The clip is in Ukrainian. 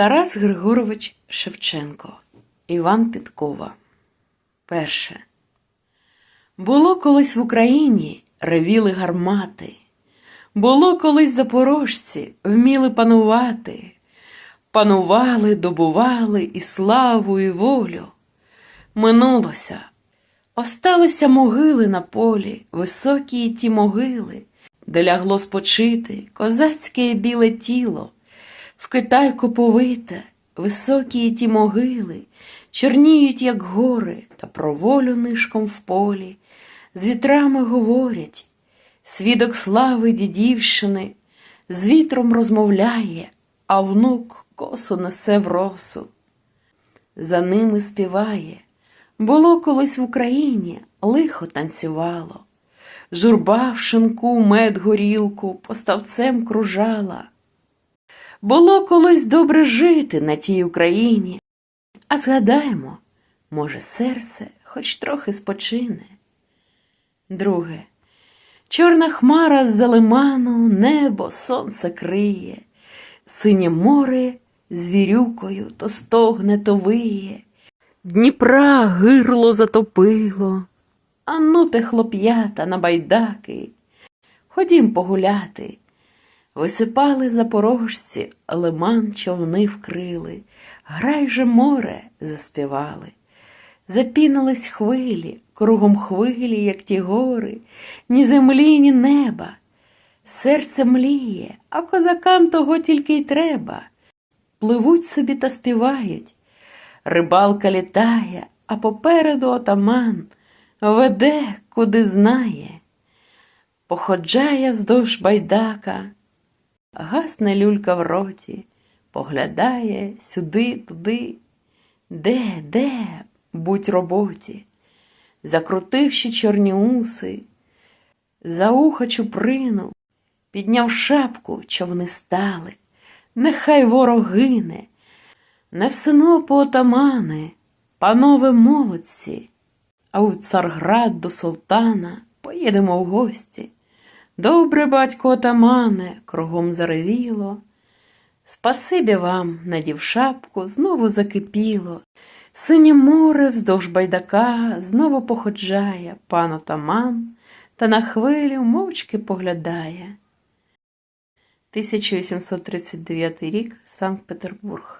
Тарас Григорович Шевченко, Іван Підкова. Перше. Було колись в Україні ревіли гармати. Було колись запорожці вміли панувати. Панували, добували і славу, і волю. Минулося. Осталися могили на полі, високі ті могили, де лягло спочити козацьке біле тіло, в Китай коповите, високі ті могили, чорніють, як гори, та про волю нишком в полі, з вітрами говорять, свідок слави дідівщини, з вітром розмовляє, а внук косу несе в росу. За ними співає. Було колись в Україні лихо танцювало, журба в шинку мед горілку поставцем кружала. Було колись добре жити на тій Україні, а згадаймо, може, серце хоч трохи спочине. Друге, чорна хмара з-за лиману, небо сонце криє, синє море звірюкою то стогне, то виє. Дніпра гирло затопило. А ну те хлоп'ята на байдаки. Ходім погуляти. Висипали запорожці, лиман човни вкрили, грай же море заспівали. Запінились хвилі, кругом хвилі, як ті гори, ні землі, ні неба. Серце мліє, а козакам того тільки й треба. Пливуть собі та співають. Рибалка літає, а попереду отаман веде, куди знає. Походжає вздовж байдака, гасне люлька в роті, поглядає сюди, туди, де, де, будь роботі, закрутивши чорні уси, за уха чуприну, підняв шапку, човни стали, нехай ворог гине. Не в синопу отамани, панове молодці, а у царград до султана поїдемо в гості. Добре, батько отамане, кругом заревіло. Спасибі вам, надів шапку, знову закипіло. Синє море вздовж байдака знову походжає пан отаман та на хвилю мовчки поглядає. 1839 рік, Санкт-Петербург